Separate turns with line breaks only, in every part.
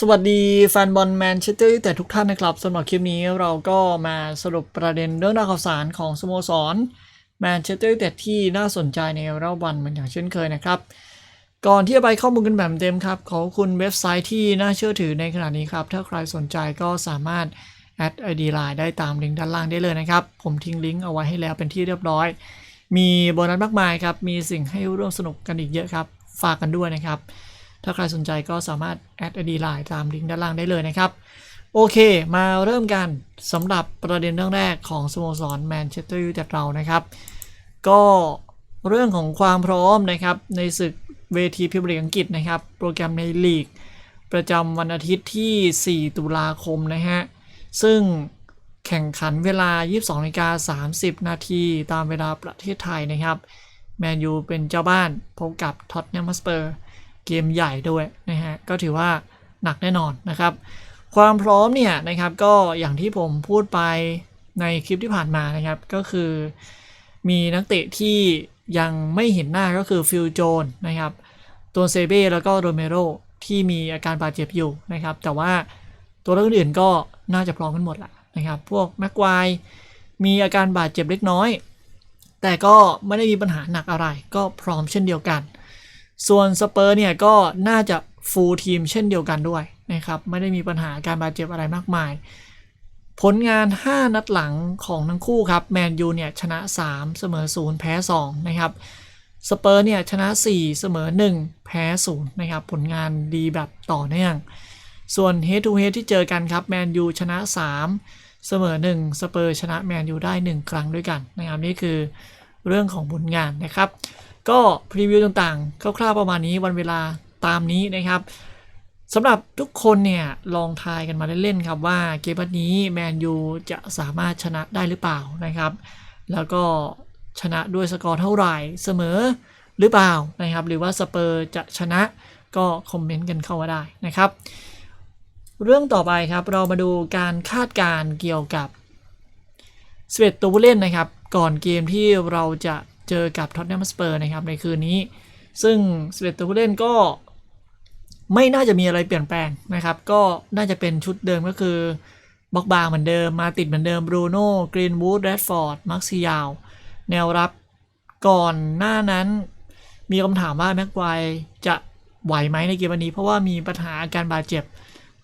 สวัสดีแฟนบอลแมนเชสเตอร์ยูไนเต็ดทุกท่านนะครับสำหรับคลิปนี้เราก็มาสรุปประเด็นเรื่องราวข่าวสารของสโมสรแมนเชสเตอร์ยูไนเต็ดที่น่าสนใจในรอบวันเหมือนอย่างเช่นเคยนะครับ ก่อนที่จะไปข้อมูลกันแบบเต็มครับขอบคุณเว็บไซต์ที่น่าเชื่อถือในขณะนี้ครับ ถ้าใครสนใจก็สามารถแอดไอดีไลน์ได้ตามลิงก์ด้านล่างได้เลยนะครับ ผมทิ้งลิงก์เอาไว้ให้แล้วเป็นที่เรียบร้อย มีโบนัสมากมายครับมีสิ่งให้ร่วมสนุกกันอีกเยอะครับ ฝากกันด้วยนะครับ ถ้าใครสนใจก็สามารถแอดไอดีไลน์ตามลิงก์ด้านล่างได้เลยนะครับโอเค มาเริ่มกันสำหรับประเด็นเรื่องแรกของสโมสรแมนเชสเตอร์ยูไนเต็ดเรานะครับ ก็เรื่องของความพร้อมนะครับ ในศึกเวทีพรีเมียร์ลีกอังกฤษนะครับ โปรแกรมในลีก ประจำวันอาทิตย์ที่ 4 ตุลาคมนะฮะ ซึ่งแข่งขันเวลา 22นาฬิกา30 นาทีตามเวลาประเทศไทยนะครับ แมนยูเป็นเจ้าบ้านพบกับท็อตแนมสเปอร์ เกมใหญ่ด้วยนะฮะก็ถือว่าหนักแน่นอนนะครับ ความพร้อมเนี่ยนะครับก็อย่างที่ผมพูดไปในคลิปที่ผ่านมานะครับก็คือมีนักเตะที่ยังไม่เห็นหน้าก็คือฟิลโจนนะครับตัวเซเบ้แล้วก็โรเมโรที่มีอาการบาดเจ็บอยู่นะครับ แต่ว่าตัวอื่นก็น่าจะพร้อมกันหมดแหละนะครับ พวกแม็กควายมีอาการบาดเจ็บเล็กน้อย แต่ก็ไม่ได้มีปัญหาหนักอะไร ก็พร้อมเช่นเดียวกัน ส่วนสเปอร์เนี่ยก็น่าจะฟูลทีมเช่นเดียวกันด้วยนะครับไม่ได้มีปัญหาการบาดเจ็บอะไรมากมาย ผลงาน 5 นัดหลังของทั้งคู่ครับแมนยูเนี่ยชนะ 3 เสมอ 0 แพ้ 2 นะครับสเปอร์เนี่ยชนะ 4 เสมอ 1 แพ้ 0 นะครับ ผลงานดีแบบต่อเนื่อง ส่วน Head to Head ที่เจอกันครับแมนยูชนะ 3 เสมอ 1 สเปอร์ชนะแมนยูได้ 1 ครั้งด้วยกันนะครับนี่คือเรื่องของผลงานนะครับ ก็พรีวิวต่างๆ คร่าวๆประมาณนี้วันเวลาตามนี้นะครับสำหรับทุกคนเนี่ยลองทายกันมาเล่นๆครับว่าเกมนัดนี้แมนยูจะสามารถชนะได้หรือเปล่านะครับ แล้วก็ชนะด้วยสกอร์เท่าไหร่เสมอหรือเปล่านะครับ หรือว่าสเปอร์จะชนะก็คอมเมนต์กันเข้ามาได้นะครับ เรื่องต่อไปครับเรามาดูการคาดการเกี่ยวกับสเวตตัวผู้เล่นนะครับ ก่อนเกมที่เราจะ เจอกับท็อตแนมสเปอร์นะครับในคืนนี้ ซึ่งสเวตตัวผู้เล่นก็ไม่น่าจะมีอะไรเปลี่ยนแปลงนะครับ ก็น่าจะเป็นชุดเดิมก็คือบ็อกบาเหมือนเดิม มาติดเหมือนเดิมบรูโน่กรีนวูดแรดฟอร์ดมาร์คซิยาว แนวรับก่อนหน้านั้นมีคำถามว่าแม็กไวจะไหวไหมในเกมวันนี้ เพราะว่ามีปัญหาอาการบาดเจ็บ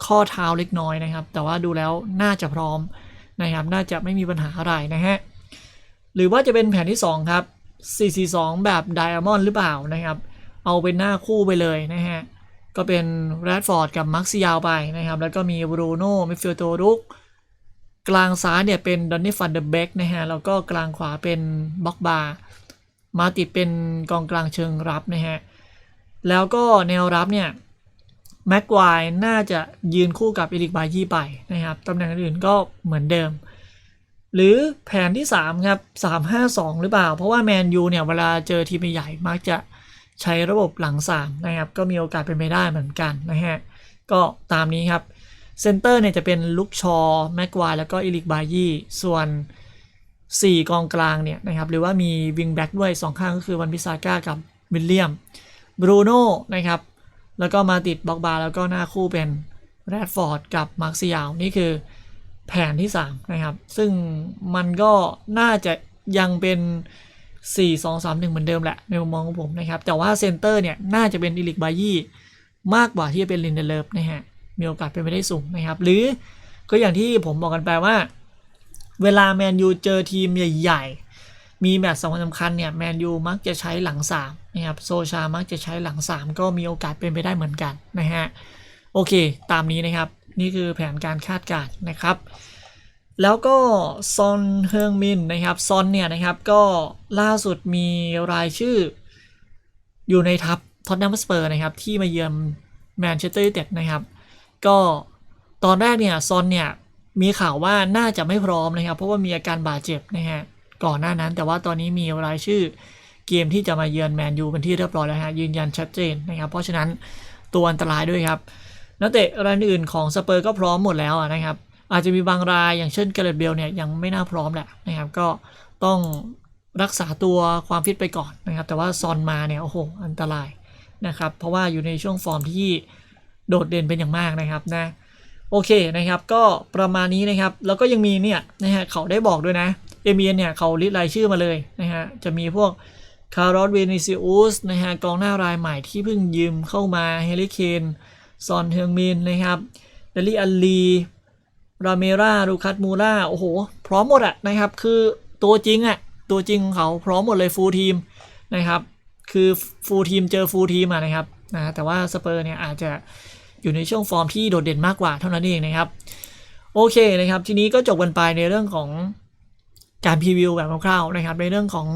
ข้อเท้าเล็กน้อยนะครับ แต่ว่าดูแล้วน่าจะพร้อมนะครับ น่าจะไม่มีปัญหาอะไรนะฮะ หรือว่าจะเป็นแผนที่ 2 ครับ 442 แบบไดอะมอนด์หรือเปล่านะครับ เอาเป็นหน้าคู่ไปเลยนะฮะ ก็เป็นแรดฟอร์ดกับมาร์คซิยาวไปนะครับ แล้วก็มีบรูโน่มิฟิลด์ตัวรุก กลางซ้ายเนี่ยเป็นดอนนี่ฟันเดอร์เบกนะฮะ แล้วก็กลางขวาเป็นบ็อกบามาติดเป็นกองกลางเชิงรับนะฮะ แล้วก็แนวรับเนี่ยแม็กควายน่าจะยืนคู่กับเอริกบายี่ไปนะครับตำแหน่งอื่นก็เหมือนเดิม หรือแผนที่ 3 ครับ 3-5-2 หรือเปล่า เพราะว่าแมนยูเนี่ยเวลาเจอทีมใหญ่มักจะใช้ระบบหลัง 3 นะครับ ก็มีโอกาสเป็นไปได้เหมือนกันนะฮะ ก็ตามนี้ครับ เซนเตอร์เนี่ยจะเป็นลุกชอแม็กควายแล้วก็เอริกบายี่ส่วน 4 กองกลางเนี่ยนะครับ หรือว่ามีวิงแบ็กด้วย 2 ข้างก็คือวันพิซาก้ากับวิลเลียมบรูโน่นะครับ แล้วก็มาติดบ็อกบาแล้วก็หน้าคู่เป็นแรดฟอร์ดกับมาร์คซิยาวนี่คือ แผนที่ 3 นะครับ ซึ่งมันก็น่าจะยังเป็น 4 2 3 1 เหมือนเดิมแหละ ในมุมมองของผมนะครับ แต่ว่าเซนเตอร์เนี่ย น่าจะเป็นอิลิกบายี่มากกว่าที่จะเป็นลินเดเลฟนะฮะ มีโอกาสเป็นไปได้สูงนะครับ หรือก็อย่างที่ผมบอกกันไปว่า เวลาแมนยูเจอทีมใหญ่ๆ มีแมตช์สำคัญสำคัญเนี่ยแมนยูมักจะใช้หลัง3นะครับโซชามักจะใช้หลัง 3 ก็มีโอกาสเป็นไปได้เหมือนกันนะฮะโอเค ตามนี้นะครับ นี่คือแผนการคาดการณ์นะครับ แล้วก็ซอนเฮิงมินนะครับซอนเนี่ยนะครับก็ล่าสุดมีรายชื่ออยู่ในทัพท็อตแนมสเปอร์นะครับที่มาเยือนแมนเชสเตอร์ยูไนเต็ดนะครับ ก็ตอนแรกเนี่ยซอนเนี่ยมีข่าวว่าน่าจะไม่พร้อมนะครับ เพราะว่ามีอาการบาดเจ็บนะฮะก่อนหน้านั้น แต่ว่าตอนนี้มีรายชื่อเกมที่จะมาเยือนแมนยูเป็นที่เรียบร้อยแล้วฮะยืนยันชัดเจนนะครับ เพราะฉะนั้นตัวอันตรายด้วยครับ นักเตะรายอื่นของสเปอร์ก็พร้อมหมดแล้วนะครับ อาจจะมีบางรายอย่างเช่นเกเรตเบลเนี่ยยังไม่น่าพร้อมแหละนะครับ ก็ต้องรักษาตัวความฟิตไปก่อนนะครับ แต่ว่าซอนมาเนี่ยโอ้โหอันตรายนะครับ เพราะว่าอยู่ในช่วงฟอร์มที่โดดเด่นเป็นอย่างมากนะครับนะโอเคนะครับ ก็ประมาณนี้นะครับ แล้วก็ยังมีเนี่ยนะฮะเขาได้บอกด้วยนะเอเมียนเนี่ยเขาลิสต์รายชื่อมาเลยนะฮะจะมีพวกคาร์ลอสเวนิซิอุสนะฮะกองหน้ารายใหม่ที่เพิ่งยืมเข้ามาเฮลิเคน ซอนเฮืองมินนะครับเดลี่อัลลีราเมราลูคัสมูล่าโอ้โห พร้อมหมดอะนะครับ คือตัวจริงอะตัวจริงของเขาพร้อมหมดเลยฟูลทีมนะครับ คือฟูลทีมเจอฟูลทีมอะนะครับนะแต่ว่าสเปอร์เนี่ยอาจจะอยู่ในช่วงฟอร์มที่โดดเด่นมากกว่าเท่านั้นเองนะครับ โอเคนะครับ ทีนี้ก็จบกันไปในเรื่องของการพรีวิวแบบคร่าวๆนะครับ ในเรื่องของ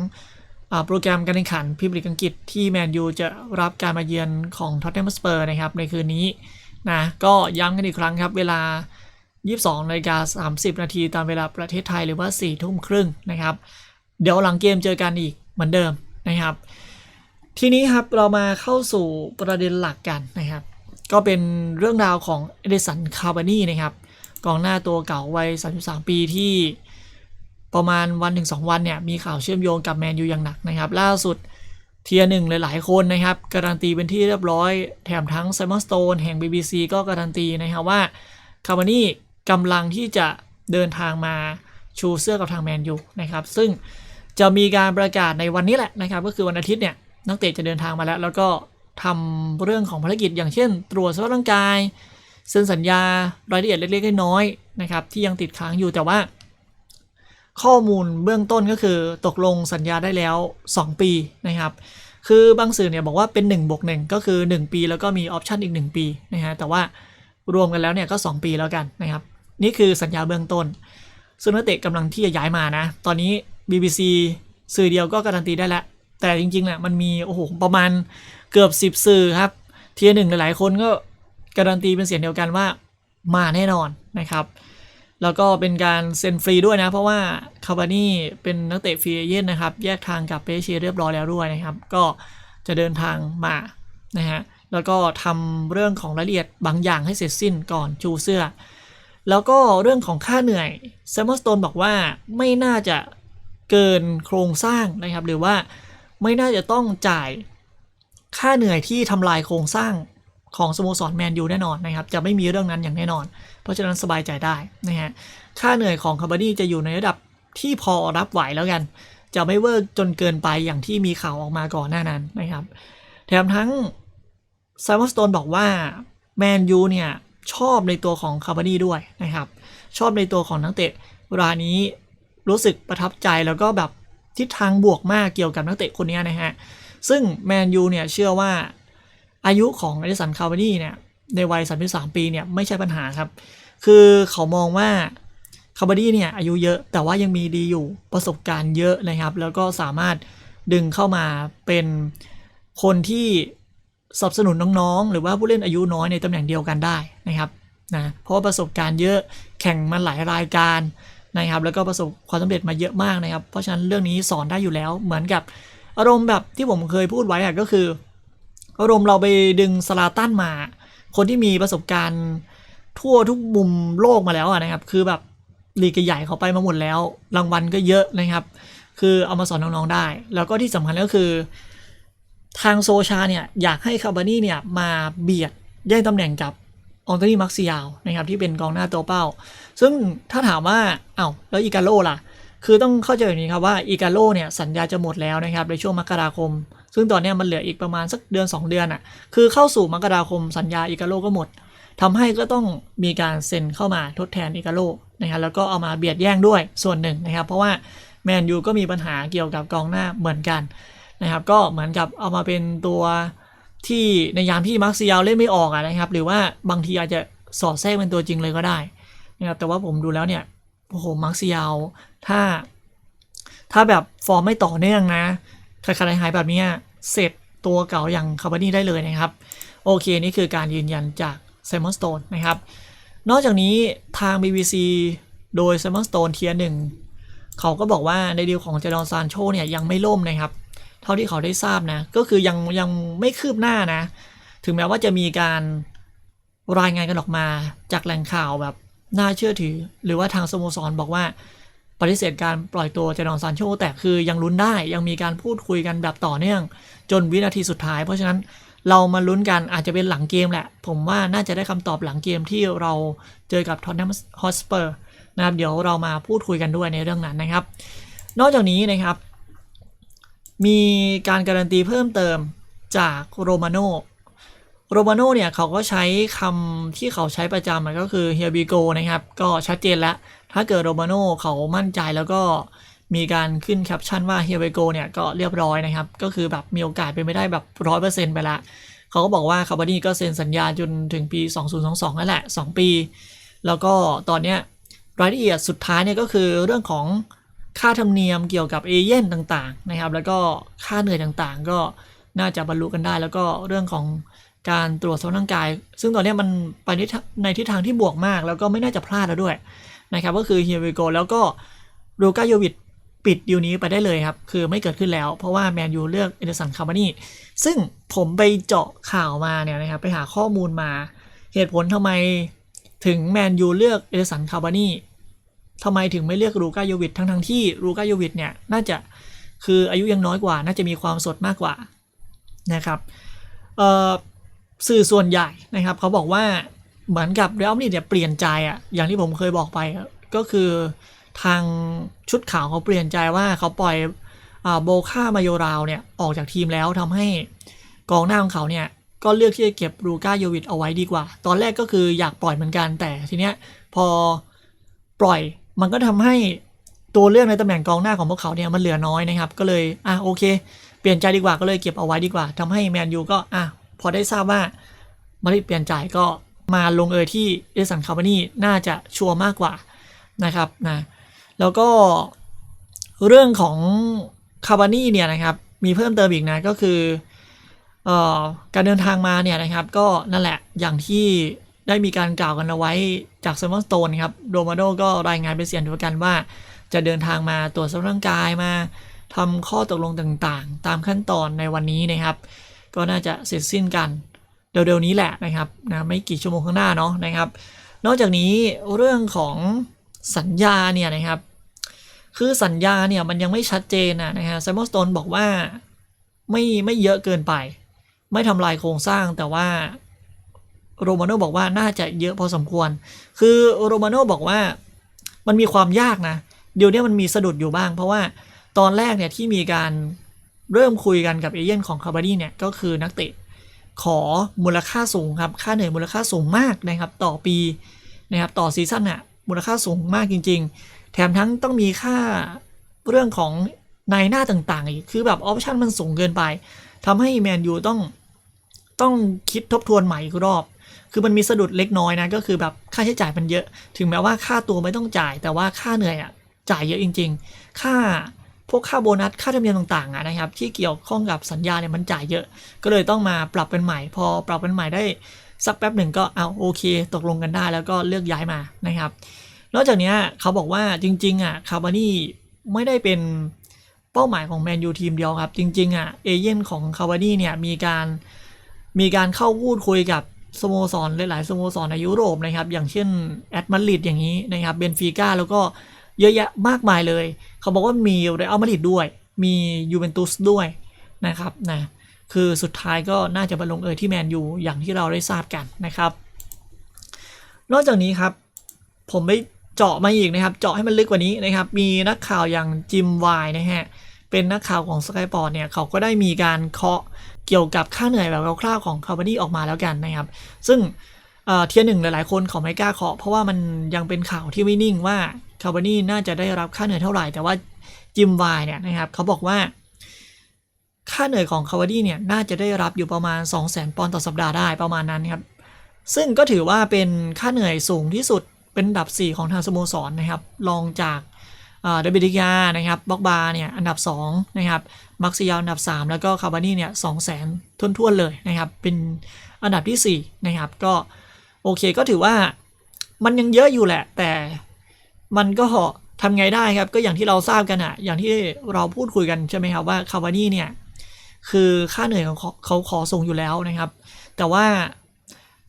โปรแกรมการแข่งขันพรีเมียร์ลีกอังกฤษที่แมนยูจะรับการมาเยือนของท็อตแนมสเปอร์นะครับในคืนนี้นะก็ย้ำกันอีกครั้งครับ เวลา 22นาฬิกา30 นาทีตามเวลาประเทศไทยหรือว่า 4 ทุ่มครึ่งนะครับ เดี๋ยวหลังเกมเจอกันอีกเหมือนเดิมนะครับ ทีนี้ครับเรามาเข้าสู่ประเด็นหลักกันนะครับ ก็เป็นเรื่องราวของเอเดสันคาร์บานีนะครับกองหน้าตัวเก่าวัย 33 ปีที่ ประมาณวันถึง2วันเนี่ยมีข่าวเชื่อมโยงกับแมนยูอย่างหนักนะครับ ล่าสุดเทียร์หนึ่งหลาย ๆ คนนะครับ การันตีเป็นที่เรียบร้อย แถมทั้งไซมอนสโตนแห่ง BBC ก็การันตีนะครับว่าคาร์บานี่กำลังที่จะเดินทางมาชูเสื้อกับทางแมนยูนะครับ ซึ่งจะมีการประกาศในวันนี้แหละนะครับ ก็คือวันอาทิตย์เนี่ยนักเตะจะเดินทางมาแล้ว แล้วก็ทำเรื่องของภารกิจอย่างเช่น ตรวจสภาพร่างกายเซ็นสัญญารายละเอียดเล็กๆน้อยๆนะครับที่ยังติดค้างอยู่แต่ว่า ข้อมูลเบื้องต้นก็คือตกลงสัญญาได้แล้ว 2 ปีนะครับ คือบางสื่อเนี่ยบอกว่าเป็น1บวก1ก็คือ 1 ปีแล้วก็มีออปชันอีก 1 ปีนะฮะแต่ว่ารวมกันแล้วเนี่ยก็ 2 ปีแล้วกันนะครับ นี่คือสัญญาเบื้องต้น ซึ่งนักเตะกำลังที่จะย้ายมานะ ตอนนี้ BBC สื่อเดียวก็การันตีได้แล้ว แต่จริงๆเนี่ยมันมีโอ้โหประมาณเกือบ 10 สื่อครับเทียหนึ่งหลายๆคนก็การันตีเป็นเสียงเดียวกันว่ามาแน่นอนนะครับ แล้วก็เป็นการเซ็นฟรีด้วยนะ เพราะว่าคาบานี่เป็นนักเตะฟรีเอเย่นนะครับ แยกทางกับเปเชียเรียบร้อยแล้วด้วยนะครับ ก็จะเดินทางมานะฮะแล้วก็ทำเรื่องของรายละเอียดบางอย่างให้เสร็จสิ้นก่อนชูเสื้อ แล้วก็เรื่องของค่าเหนื่อยแซมมอสโตนบอกว่าไม่น่าจะเกินโครงสร้างนะครับ หรือว่าไม่น่าจะต้องจ่ายค่าเหนื่อยที่ทำลายโครงสร้าง ของสโมสรแมนยูแน่นอนนะครับ จะไม่มีเรื่องนั้นอย่างแน่นอน เพราะฉะนั้นสบายใจได้นะฮะ ค่าเหนื่อยของคาร์บานี่จะอยู่ในระดับที่พอรับไหวแล้วกัน จะไม่เวิร์กจนเกินไปอย่างที่มีข่าวออกมาก่อนหน้านั้นนะครับ แถมทั้งไซมอนสโตนบอกว่าแมนยูเนี่ยชอบในตัวของคาร์บานี่ด้วยนะครับ ชอบในตัวของนักเตะรายนี้รู้สึกประทับใจแล้วก็แบบทิศทางบวกมากเกี่ยวกับนักเตะคนนี้นะฮะ ซึ่งแมนยูเนี่ยเชื่อว่า อายุของอดิสันคาร์บานี่เนี่ยในวัย 33 ปีเนี่ยไม่ใช่ปัญหาครับ คือเขามองว่าคาร์บานี่เนี่ยอายุเยอะแต่ว่ายังมีดีอยู่ประสบการณ์เยอะนะครับ แล้วก็สามารถดึงเข้ามาเป็นคนที่สนับสนุนน้องๆ หรือว่าผู้เล่นอายุน้อยในตำแหน่งเดียวกันได้นะครับนะเพราะาประสบการณ์เยอะแข่งมาหลายรายการนะครับ แล้วก็ประสบความสำเร็จมาเยอะมากนะครับ เพราะฉะนั้นเรื่องนี้สอนได้อยู่แล้วเหมือนกับอารมณ์แบบที่ผมเคยพูดไว้ก็คือ อารมเราไปดึงสลาตันมา คนที่มีประสบการณ์ทั่วทุกมุมโลกมาแล้วนะครับ คือแบบลีกใหญ่เขาไปมาหมดแล้ว รางวัลก็เยอะนะครับ คือเอามาสอนน้องๆได้ แล้วก็ที่สำคัญก็คือ ทางโซชาเนี่ยอยากให้คาร์บานี่เนี่ยมาเบียดแย่งตำแหน่งกับอองโตนี่มักซิยาวนะครับที่เป็นกองหน้าตัวเป้า ซึ่งถ้าถามว่าเอา้าแล้วอีกาโลล่ะ คือต้องเข้าใจแบบนี้ครับว่าอีกาโลเนี่ยสัญญาจะหมดแล้วนะครับในช่วงมกราคม ซึ่งตอนนี้มันเหลืออีกประมาณสักเดือน 2 เดือนอะ่ะ คือเข้าสู่มกราคมสัญญาอีกาโลก็หมดทำให้ก็ต้องมีการเซ็นเข้ามาทดแทนอีกาโลนะครับแล้วก็เอามาเบียดแย่งด้วยส่วนหนึ่งนะครับ เพราะว่าแมนยูก็มีปัญหาเกี่ยวกับกองหน้าเหมือนกันนะครับ ก็เหมือนกับเอามาเป็นตัวที่ในยามที่มาร์คซิยาวเล่นไม่ออกอะนะครับ หรือว่าบางทีอาจจะสอดแทรกเป็นตัวจริงเลยก็ได้นะครับแต่ว่าผมดูแล้วเนี่ยโอ้โหมาร์คซิยาวถ้า ถ้าแบบฟอร์มไม่ต่อเนื่องนะ ใครๆหายแบบนี้เสร็จตัวเก่าอย่างคาร์บานี่ได้เลยนะครับ โอเค นี่คือการยืนยันจากไซมอนสโตนนะครับ นอกจากนี้ทาง BBC โดยไซมอนสโตนเทียหนึ่งเขาก็บอกว่าในดีลของเจดอนซานโชเนี่ยยังไม่ล่มนะครับ เท่าที่เขาได้ทราบนะ ก็คือยังยังไม่คืบหน้านะ ถึงแม้ว่าจะมีการรายงานกันออกมาจากแหล่งข่าวแบบน่าเชื่อถือ หรือว่าทางสโมสรบอกว่า ปฏิเสธการปล่อยตัวเจดอนซานโชแต่คือยังลุ้นได้ยังมีการพูดคุยกันแบบต่อเนื่อง จนวินาทีสุดท้าย เพราะฉะนั้นเรามาลุ้นกันอาจจะเป็นหลังเกมแหละ ผมว่าน่าจะได้คำตอบหลังเกมที่เราเจอกับท็อตแนมฮอสเปอร์นะครับเดี๋ยวเรามาพูดคุยกันด้วยในเรื่องนั้นนะครับ นอกจากนี้นะครับ มีการการันตีเพิ่มเติมจากโรมาโนโรมาโนเนี่ยเขาก็ใช้คำที่เขาใช้ประจำก็คือ here we go นะครับ ก็ชัดเจนแล้ว ถ้าเกิดโรมาโนเขามั่นใจแล้วก็มีการขึ้นแคปชั่นว่า here we go เนี่ยก็เรียบร้อยนะครับ ก็คือแบบมีโอกาสเป็นไม่ได้แบบร้อยเปอร์เซ็นต์ไปละเขาก็บอกว่าคาร์บานี่ก็เซ็นสัญญาจนถึงปี 2022นั่นแหละ 2 ปี แล้วก็ตอนเนี้ยรายละเอียดสุดท้ายเนี่ยก็คือเรื่องของค่าธรรมเนียมเกี่ยวกับเอเย่นต่างๆนะครับ แล้วก็ค่าเหนื่อยต่างๆ ก็น่าจะบรรลุกันได้ แล้วก็เรื่องของการตรวจสภาพร่างกาย ซึ่งตอนเนี้ยมันไปในทิศทางที่บวกมาก แล้วก็ไม่น่าจะพลาดแล้วด้วย นะครับก็คือเฮียวิโกแล้วก็ลูกาโยวิดปิดดีลนี้ไปได้เลยครับ คือไม่เกิดขึ้นแล้ว เพราะว่าแมนยูเลือกเอเดอร์สันคาร์บานีซึ่งผมไปเจาะข่าวมาเนี่ยนะครับ ไปหาข้อมูลมา เหตุผลทำไมถึงแมนยูเลือกเอเดอร์สันคาร์บานีทำไมถึงไม่เลือกลูกาโยวิดทั้งทั้งที่ลูกาโยวิดเนี่ยน่าจะคืออายุยังน้อยกว่า น่าจะมีความสดมากกว่านะครับสื่อส่วนใหญ่นะครับ เขาบอกว่า เหมือนกับเรอัลมาดริดเนี่ยเปลี่ยนใจอะอย่างที่ผมเคยบอกไปก็คือทางชุดข่าวเขาเปลี่ยนใจว่าเขาปล่อยอโบค่ามาโยราวเนี่ยออกจากทีมแล้วทำให้กองหน้าของเขาเนี่ยก็เลือกที่จะเก็บลูก้าโยวิดเอาไว้ดีกว่า ตอนแรกก็คืออยากปล่อยเหมือนกันแต่ทีเนี้ยพอปล่อยมันก็ทำให้ตัวเลือกในตำแหน่งกองหน้าของพวกเขาเนี่ยมันเหลือน้อยนะครับ ก็เลยอะโอเค เปลี่ยนใจดีกว่าก็เลยเก็บเอาไว้ดีกว่าทำให้แมนยูก็อะพอได้ทราบว่ามาดริเปลี่ยนใจก็ มาลงเอยที่เอสันคาร์บานีน่าจะชัวร์มากกว่านะครับนะแล้วก็เรื่องของคาร์บานีเนี่ยนะครับมีเพิ่มเติมอีกนะก็คือออการเดินทางมาเนี่ยนะครับก็นั่นแหละอย่างที่ได้มีการกล่าวกันเอาไว้จากเซมอนสโตนครับโรมาโดก็รายงานเป็นเสียงเดียวกันว่า จะเดินทางมาตรวจสภาพร่างกายมาทำข้อตกลงต่างๆ ตามขั้นตอนในวันนี้นะครับ ก็น่าจะเสร็จสิ้นกัน เร็วๆนี้แหละนะครับนะไม่กี่ชั่วโมงข้างหน้าเนาะนะครับ นอกจากนี้เรื่องของสัญญาเนี่ยนะครับ คือสัญญาเนี่ยมันยังไม่ชัดเจนนะฮะไซมอนสโตนบอกว่าไม่ไม่เยอะเกินไป ไม่ทำลายโครงสร้างแต่ว่าโรมาโน่บอกว่าน่าจะเยอะพอสมควร คือโรมาโน่บอกว่ามันมีความยากนะ เดี๋ยวนี้มันมีสะดุดอยู่บ้าง เพราะว่าตอนแรกเนี่ยที่มีการเริ่มคุยกันกับเอเย่นของคาร์บานีเนี่ยก็คือนักเตะ ขอมูลค่าสูงครับ ค่าเหนื่อยมูลค่าสูงมากนะครับ ต่อปีนะครับต่อซีซั่นน่ะมูลค่าสูงมากจริง ๆ แถมทั้งต้องมีค่าเรื่องของในหน้าต่างๆอีกคือแบบออปชันมันสูงเกินไปทำให้แมนยูต้องต้องคิดทบทวนใหม่อีกรอบ คือมันมีสะดุดเล็กน้อยนะก็คือแบบค่าใช้จ่ายมันเยอะ ถึงแม้ว่าค่าตัวไม่ต้องจ่าย แต่ว่าค่าเหนื่อยอะจ่ายเยอะจริง ๆ ค่า พวกค่าโบนัสค่าธรรมเนียมต่างๆนะครับ ที่เกี่ยวข้องกับสัญญาเนี่ยมันจ่ายเยอะ ก็เลยต้องมาปรับเป็นใหม่ พอปรับเป็นใหม่ได้สักแป๊บหนึ่งก็เอาโอเค ตกลงกันได้แล้วก็เลือกย้ายมานะครับ นอกจากนี้เขาบอกว่าจริงๆอะคาร์บานี่ไม่ได้เป็นเป้าหมายของแมนยูทีมเดียวครับ จริงๆอะเอเย่นของคาร์บานี่เนี่ยมีการมีการเข้าพูดคุยกับสโมสรหลายๆสโมสรในยุโรปนะครับ อย่างเช่นแอตมาดริดอย่างนี้นะครับเบนฟิก้าแล้วก็ เยอะแยะมากมายเลย เขาบอกว่ามีเรอัลมาดริดด้วย มียูเวนตุสด้วยนะครับนะคือสุดท้ายก็น่าจะมาลงเอยที่แมนยูอย่างที่เราได้ทราบกันนะครับ นอกจากนี้ครับ ผมไปเจาะมาอีกนะครับ เจาะให้มันลึกกว่านี้นะครับ มีนักข่าวอย่างจิมวายนะฮะเป็นนักข่าวของสกายปอร์ตเนี่ยเขาก็ได้มีการเคาะเกี่ยวกับค่าเหนื่อยแบบคร่าวๆของคาร์บานีออกมาแล้วกันนะครับ ซึ่งเอ่อเทียร์หนึ่งหลายๆคนเขาไม่กล้าเคาะเพราะว่ามันยังเป็นข่าวที่ไม่นิ่งว่า คาร์บานีน่าจะได้รับค่าเหนื่อยเท่าไหร่ แต่ว่าจิมวายเนี่ยนะครับเขาบอกว่า ค่าเหนื่อยของคาร์บานีเนี่ยน่าจะได้รับอยู่ประมาณ 2 0 0 0 0 0ปอนด์ต่อสัปดาห์ได้ประมาณนั้นครับซึ่งก็ถือว่าเป็นค่าเหนื่อยสูงที่สุดเป็นอันดับ 4 ของทางสโมสรนะครับรองจากเดบิดิกานะครับบ็อกบาเนี่ยอันดับ 2 นะครับมักซิยาอันดับ 3 แล้วก็คาร์บานีเนี่ยสองแสนทุ่วนๆเลยนะครับเป็นอันดับที่ 4 นะครับก็โอเคก็ถือว่ามันยังเยอะอยู่แหละ แต่ มันก็ทำไงได้ครับ ก็อย่างที่เราทราบกันอะอย่างที่เราพูดคุยกันใช่ไหมครับว่าคาร์บานี่เนี่ยคือค่าเหนื่อยของเขาขอส่งอยู่แล้วนะครับ แต่ว่า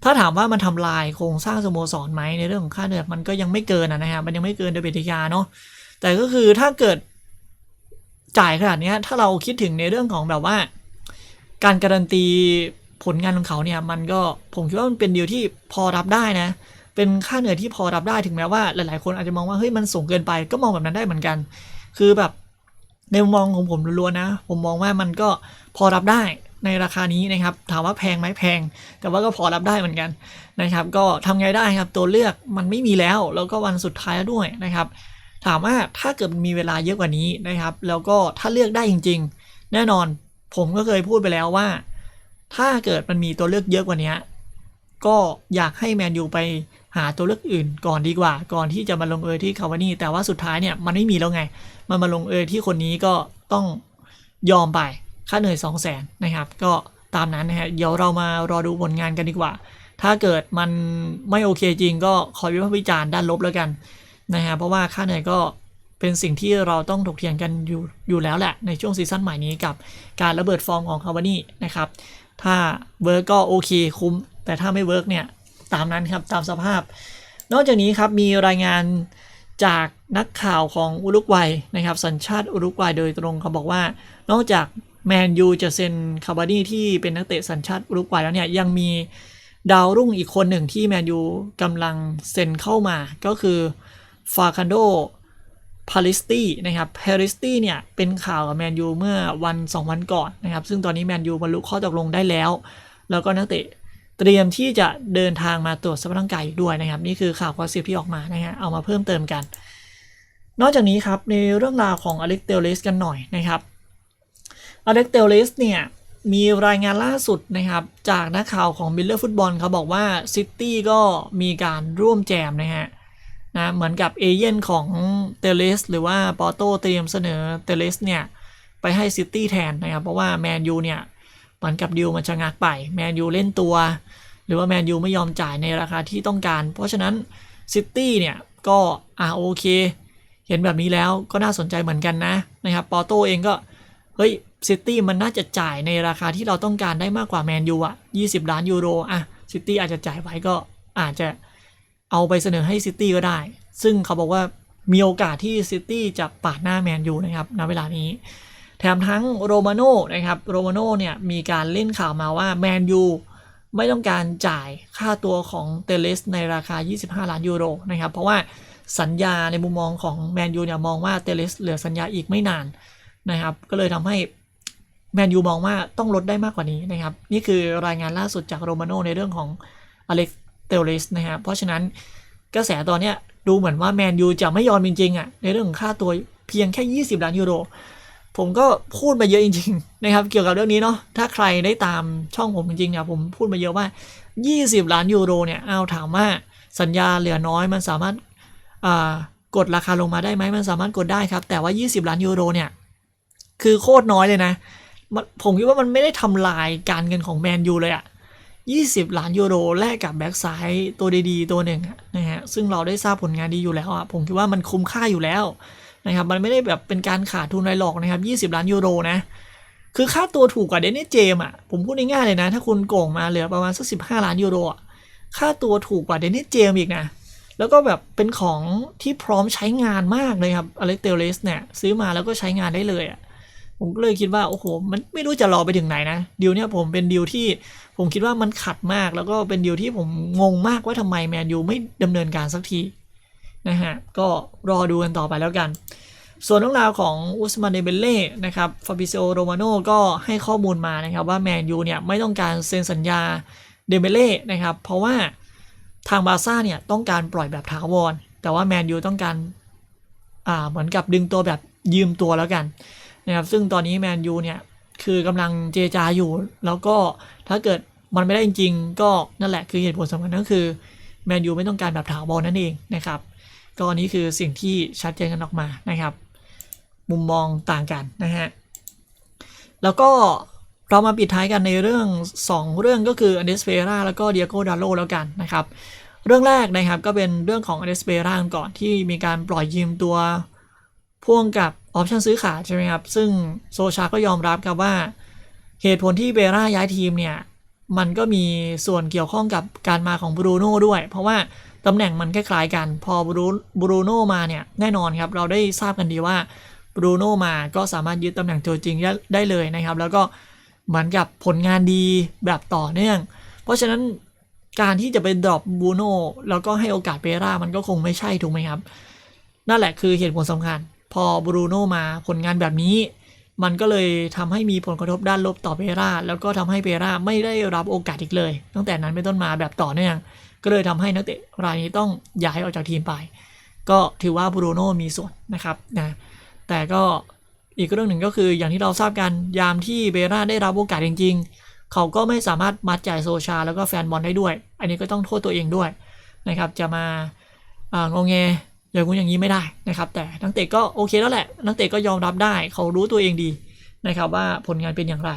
ถ้าถามว่ามันทำลายโครงสร้างสโมสรไหมในเรื่องของค่าเหนื่อยมันก็ยังไม่เกินอะนะครับมันยังไม่เกินเดบิตยาเนาะแต่ก็คือถ้าเกิดจ่ายขนาดเนี้ยถ้าเราคิดถึงในเรื่องของแบบว่า การการันตีผลงานของเขาเนี่ย มันก็ผมคิดว่ามันเป็นเดีลที่พอรับได้นะ เป็นค่าเหนื่อยที่พอรับได้ถึงแม้ว่าหลายๆ คนอาจจะมองว่าเฮ้ยมันสูงเกินไปก็มองแบบนั้นได้เหมือนกัน คือแบบในมุมมองของผมล้วนๆนะ ผมมองว่ามันก็พอรับได้ในราคานี้นะครับ ถามว่าแพงไหมแพง แต่ว่าก็พอรับได้เหมือนกันนะครับ ก็ทำไงได้ครับตัวเลือกมันไม่มีแล้ว แล้วก็วันสุดท้ายแล้วด้วยนะครับ ถามว่าถ้าเกิดมีเวลาเยอะกว่านี้นะครับ แล้วก็ถ้าเลือกได้จริง ๆ แน่นอนผมก็เคยพูดไปแล้วว่า ถ้าเกิดมันมีตัวเลือกเยอะกว่านี้ก็อยากให้แมนยูไป หาตัวเลือกอื่นก่อนดีกว่า ก่อนที่จะมาลงเอยที่คาวานี่แต่ว่าสุดท้ายเนี่ยมันไม่มีแล้วไง มันมาลงเอยที่คนนี้ก็ต้องยอมไปค่าเหนื่อย 2 0 0แสนนะครับ ก็ตามนั้นนะฮะเดี๋ยวเรามารอดูผลงานกันดีกว่า ถ้าเกิดมันไม่โอเคจริงก็คอยวิพากษ์วิจารณ์ด้านลบแล้วกันนะฮะเพราะว่าค่าเหนื่อยก็เป็นสิ่งที่เราต้องถกเถียงกันอยู่อยู่แล้วแหละในช่วงซีซั่นใหม่นี้กับการระเบิดฟอร์มของคาวานี่นะครับ ถ้าเวิร์กก็โอเคคุ้ม แต่ถ้าไม่เวิร์กเนี่ย ตามนั้นครับตามสภาพ นอกจากนี้ครับมีรายงานจากนักข่าวของอุรุกวัยนะครับ สัญชาติอุรุกวัยโดยตรงเขาบอกว่า นอกจากแมนยูจะเซ็นคาบานี่ที่เป็นนักเตะสัญชาติอุรุกวัยแล้วเนี่ยยังมีดาวรุ่งอีกคนหนึ่งที่แมนยูกำลังเซ็นเข้ามาก็คือฟาคันโดพาริสตี้นะครับพาริสตี้เนี่ยเป็นข่าวกับแมนยูเมื่อวัน 2 วันก่อนนะครับ ซึ่งตอนนี้แมนยูบรรลุข้อตกลงได้แล้ว แล้วก็นักเตะ เตรียมที่จะเดินทางมาตรวจสภาพร่างกายอีกด้วยนะครับ นี่คือข่าวคอสิบที่ออกมานะฮะเอามาเพิ่มเติมกัน นอกจากนี้ครับในเรื่องราวของอเล็กเตลเลสกันหน่อยนะครับอเล็กเตลเลสเนี่ยมีรายงานล่าสุดนะครับ จากนักข่าวของมิลเลอร์ฟุตบอลเขาบอกว่าซิตี้ก็มีการร่วมแจมนะฮะนะเหมือนกับเอเย่นของเตเลสหรือว่าปอโตเตรียมเสนอเตเลสเนี่ย ไปให้ซิตี้แทนนะครับ เพราะว่าแมนยูเนี่ย เหมือนกับดิวมันชะงักไปแมนยูเล่นตัว หรือว่าแมนยูไม่ยอมจ่ายในราคาที่ต้องการ เพราะฉะนั้นซิตี้เนี่ยก็อ่าโอเค เห็นแบบนี้แล้วก็น่าสนใจเหมือนกันนะนะครับปอโตเองก็เฮ้ยซิตี้มันน่าจะจ่ายในราคาที่เราต้องการได้มากกว่าแมนยูอะ20 ล้านยูโรอะซิตี้อาจจะจ่ายไว้ก็อาจจะเอาไปเสนอให้ซิตี้ก็ได้ ซึ่งเขาบอกว่ามีโอกาสที่ซิตี้จะปาดหน้าแมนยูนะครับณเวลานี้ แถมทั้งโรมาโน่นะครับโรมาโน่เนี่ยมีการเล่นข่าวมาว่าแมนยูไม่ต้องการจ่ายค่าตัวของเตเลสในราคา 25 ล้านยูโรนะครับเพราะว่าสัญญาในมุมมองของแมนยูเนี่ยมองว่าเตเลสเหลือสัญญาอีกไม่นานนะครับก็เลยทำให้แมนยูมองว่าต้องลดได้มากกว่านี้นะครับนี่คือรายงานล่าสุดจากโรมาโน่ในเรื่องของอเล็กเตลเลสนะครับเพราะฉะนั้นกระแสตอนเนี้ยดูเหมือนว่าแมนยูจะไม่ยอมจริงๆอะในเรื่องของค่าตัวเพียงแค่ 20 ล้านยูโร ผมก็พูดมาเยอะจริงๆนะครับเกี่ยวกับเรื่องนี้เนาะถ้าใครได้ตามช่องผมจริงๆเนี่ยผมพูดมาเยอะว่า 20 ล้านยูโรเนี่ยเอาถามว่าสัญญาเหลือน้อยมันสามารถากดราคาลงมาได้ไหมมันสามารถกดได้ครับ แต่ว่า 20 ล้านยูโรเนี่ยคือโคตรน้อยเลยนะ ผมคิดว่ามันไม่ได้ทำลายการเงินของแมนยูเลยอะ20 ล้านยูโรแลกกับแบ็กซ้ายตัวดีๆ ตัวหนึ่งนะฮะซึ่งเราได้ทราบผลงานดีอยู่แล้วอะผมคิดว่ามันคุ้มค่าอยู่แล้ว นะครับมันไม่ได้แบบเป็นการขาดทุนอะไรหรอกนะครับ 20 ล้านยูโรนะ คือค่าตัวถูกกว่าเดนนิสเจมอะ ผมพูดง่ายๆเลยนะ ถ้าคุณโกงมาเหลือประมาณสัก15ล้านยูโรอะค่าตัวถูกกว่าเดนนิสเจมอีกนะ แล้วก็แบบเป็นของที่พร้อมใช้งานมากเลยครับอเล็กเตลเลสเนี่ยซื้อมาแล้วก็ใช้งานได้เลยอะผมก็เลยคิดว่า โอ้โห มันไม่รู้จะรอไปถึงไหนนะดีลเนี่ยผมเป็นดีลที่ผมคิดว่ามันขัดมาก แล้วก็เป็นดีลที่ผมงงมากว่าทำไมแมนยูไม่ดำเนินการสักที นะฮะก็รอดูกันต่อไปแล้วกัน ส่วนเรื่องราวของอุสมานเดเบเล่นะครับฟาบิโซโรมาโนก็ให้ข้อมูลมานะครับว่าแมนยูเนี่ยไม่ต้องการเซ็นสัญญาเดเบเล่นะครับเพราะว่าทางบาซ่าเนี่ยต้องการปล่อยแบบถาวร แต่ว่าแมนยูต้องการอ่าเหมือนกับดึงตัวแบบยืมตัวแล้วกันนะครับซึ่งตอนนี้แมนยูเนี่ยคือกำลังเจจาอยู่ แล้วก็ถ้าเกิดมันไม่ได้จริง ๆ ก็นั่นแหละคือเหตุผลสำคัญก็คือแมนยูไม่ต้องการแบบถาวรนั่นเองนะครับ ก็อันนี้คือสิ่งที่ชัดเจนกันออกมานะครับ มุมมองต่างกันนะฮะแล้วก็เรามาปิดท้ายกันในเรื่อง 2 เรื่องก็คืออเดสเปราแล้วก็เดียโกดาโลแล้วกันนะครับ เรื่องแรกนะครับก็เป็นเรื่องของอเดสเปราก่อนที่มีการปล่อยยืมตัวพ่วงกับออปชันซื้อขาดใช่ไหมครับ ซึ่งโซชาก็ยอมรับครับว่า เหตุผลที่เบร่าย้ายทีมเนี่ย มันก็มีส่วนเกี่ยวข้องกับการมาของบรูโน่ด้วย เพราะว่า ตำแหน่งมันคล้ายๆกัน พอบรูบรูโน่มาเนี่ยแน่นอนครับเราได้ทราบกันดีว่าบรูโน่มาก็สามารถยึดตำแหน่งตัวจริงได้เลยนะครับ แล้วก็เหมือนกับผลงานดีแบบต่อเนื่อง เพราะฉะนั้นการที่จะไปดรอปบูโน่แล้วก็ให้โอกาสเปร่ามันก็คงไม่ใช่ถูกไหมครับ นั่นแหละคือเหตุผลสำคัญ พอบรูโน่มาผลงานแบบนี้ มันก็เลยทำให้มีผลกระทบด้านลบต่อเปร่าแล้วก็ทำให้เปร่าไม่ได้รับโอกาสอีกเลย ตั้งแต่นั้นเป็นต้นมาแบบต่อเนื่อง ก็เลยทำให้นักเตะรายนี้ต้องย้ายออกจากทีมไป ก็ถือว่าบรูโน่มีส่วนนะครับนะแต่ก็อีกเรื่องหนึ่งก็คืออย่างที่เราทราบกันยามที่เบร่าได้รับโอกาสจริง ๆ เขาก็ไม่สามารถมัดใจโซชาแล้วก็แฟนบอลได้ด้วย อันนี้ก็ต้องโทษตัวเองด้วยนะครับจะมาอ่างงแงอย่างงู้นอย่างนี้ไม่ได้นะครับ แต่นักเตะก็โอเคแล้วแหละ นักเตะก็ยอมรับได้ เขารู้ตัวเองดีนะครับว่าผลงานเป็นอย่างไร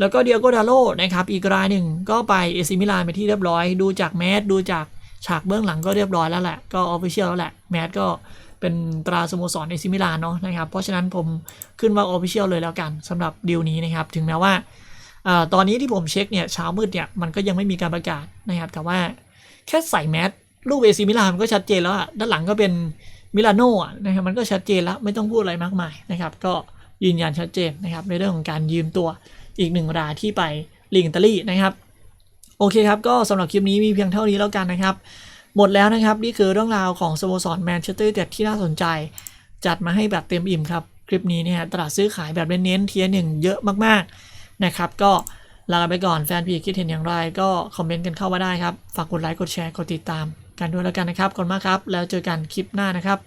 แล้วก็เดียโกดาโลนะครับอีกรายหนึ่งก็ไปเอซิมิลานไปที่เรียบร้อย ดูจากแมสดูจากฉากเบื้องหลังก็เรียบร้อยแล้วแหละก็ออฟฟิเชียลแล้วแหละแมสก็เป็นตราสโมสรเอซิมิลานเนาะนะครับเพราะฉะนั้นผมขึ้นว่าออฟฟิเชียลเลยแล้วกันสำหรับดีลนี้นะครับถึงแม้ว่าอตอนนี้ที่ผมเช็คเนี่ยเช้ามืดเนี่ยมันก็ยังไม่มีการประกาศนะครับแต่ว่าแค่ใส่แมสรูปเอซิมิลานมันก็ชัดเจนแล้วอะด้านหลังก็เป็นมิลานโน่อะนะครับมันก็ชัดเจนแล้วไม่ต้องพูดอะไรมากมายนะครับก็ยืนยันชัดเจนนะครับในเรื่องของการยืมตัว อีกหนึ่งรายที่ไปลีกอิตาลีนะครับ โอเคครับ ก็สำหรับคลิปนี้มีเพียงเท่านี้แล้วกันนะครับ หมดแล้วนะครับ นี่คือเรื่องราวของสโมสรแมนเชสเตอร์เต็ดที่น่าสนใจ จัดมาให้แบบเต็มอิ่มครับ คลิปนี้เนี่ยตลาดซื้อขายแบบเน้นๆเทียร์หนึ่งเยอะมากๆนะครับ ก็ลาไปก่อนแฟนพีคิดเห็นอย่างไร ก็คอมเมนต์กันเข้ามาได้ครับ ฝากกดไลค์กดแชร์กดติดตามกันด้วยแล้วกันนะครับขอบคุณมากครับ แล้วเจอกันคลิปหน้านะครับ